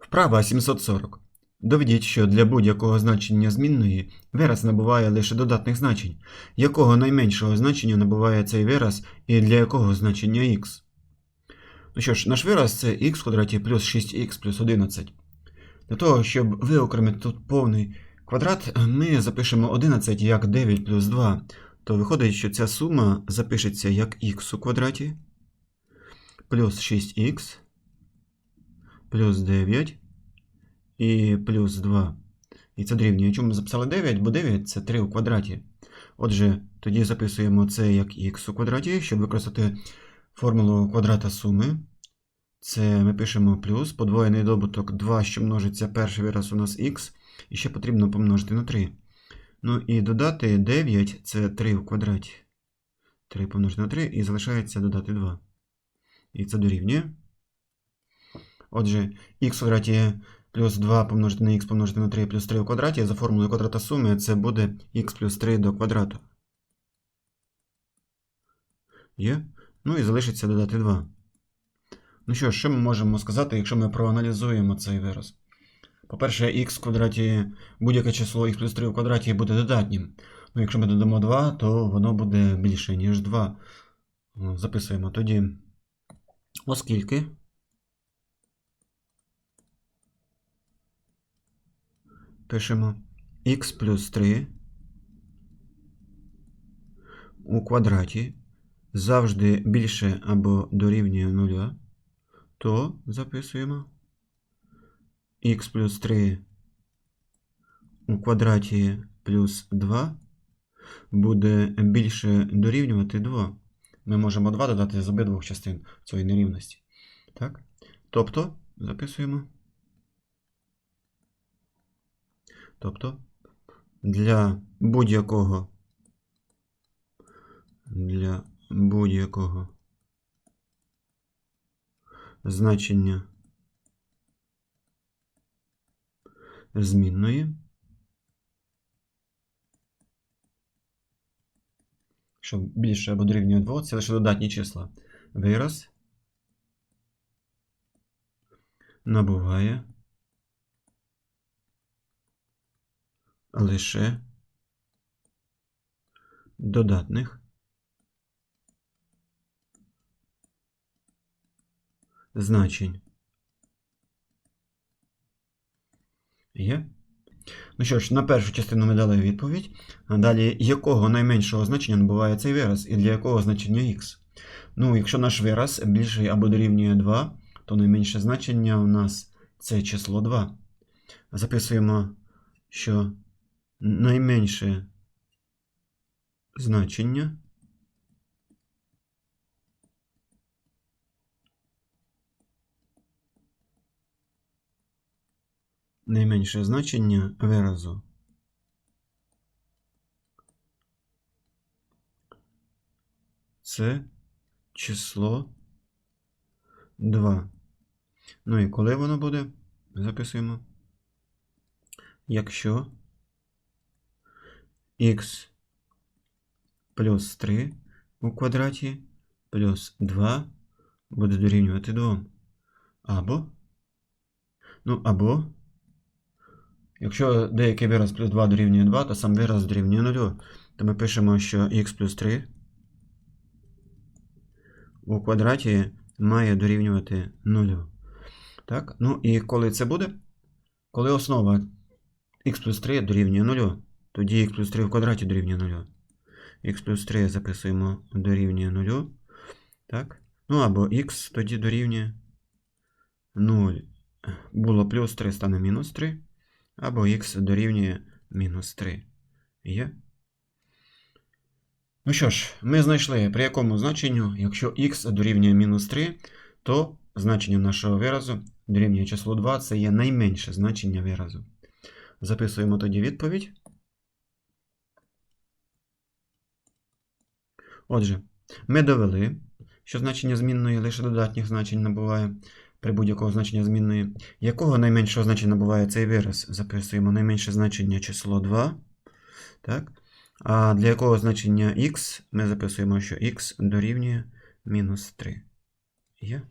Вправа 740. Доведіть, що для будь-якого значення змінної вираз набуває лише додатних значень, якого найменшого значення набуває цей вираз і для якого значення х. Ну що ж, наш вираз це х квадраті плюс 6х плюс 11. Для того, щоб виокремити тут повний квадрат, ми запишемо 11 як 9 плюс 2. То виходить, що ця сума запишеться як х у квадраті плюс 6х плюс 9 і плюс 2. І це дорівнює. Чому ми записали 9? Бо 9 це 3 у квадраті. Отже, тоді записуємо це як х у квадраті, щоб використати формулу квадрата суми. Це ми пишемо плюс подвоєний добуток 2, що множиться перший вираз у нас х, і ще потрібно помножити на 3. Ну і додати 9 це 3 у квадраті. 3 помножити на 3 і залишається додати 2. І це дорівнює. Отже, х в квадраті плюс 2 помножити на х помножити на 3 плюс 3 у квадраті за формулою квадрата суми це буде х плюс 3 до квадрату. Є? Ну і залишиться додати 2. Ну що що ми можемо сказати, якщо ми проаналізуємо цей вираз? По-перше, х в квадраті, будь-яке число х плюс 3 у квадраті буде додатнім. Ну, якщо ми додамо 2, то воно буде більше, ніж 2. Ну, Записуємо тоді, оскільки пишемо х плюс 3 у квадраті завжди більше або дорівнює 0, то записуємо х плюс 3 у квадраті плюс 2 буде більше дорівнювати 2. Ми можемо 2 додати з обидвох частин цієї нерівності. Так? Тобто, записуємо. Тобто, для будь-якого для будь-якого значення змінної, що більше або дорівнює 2, це лише додатні числа. Вираз набуває лише додатних значень. Є? Ну що ж, на першу частину ми дали відповідь. А далі, якого найменшого значення набуває цей вираз і для якого значення х? Ну, якщо наш вираз більший або дорівнює 2, то найменше значення у нас це число 2. Записуємо, що найменше значення найменше значення виразу це число 2. Ну і коли воно буде? Записуємо. Якщо х плюс 3 у квадраті плюс 2 буде дорівнювати 2. Або, ну, або, якщо деякий вираз плюс 2 дорівнює 2, то сам вираз дорівнює 0. То ми пишемо, що х плюс 3 у квадраті має дорівнювати 0. Так? Ну і коли це буде? Коли основа х плюс 3 дорівнює 0, тоді х плюс 3 в квадраті дорівнює 0. х плюс 3 записуємо дорівнює 0. Так? Ну або х тоді дорівнює 0. Було плюс 3 стане мінус 3. Або х дорівнює мінус 3. Є? Ну що ж, ми знайшли при якому значенню, якщо х дорівнює мінус 3, то значення нашого виразу дорівнює число 2, це є найменше значення виразу. Записуємо тоді відповідь. Отже, ми довели, що значення змінної лише додатніх значень набуває при будь-якого значення змінної. Якого найменшого значення набуває цей вираз? Записуємо найменше значення число 2. Так? А для якого значення х ми записуємо, що x дорівнює мінус 3. Є?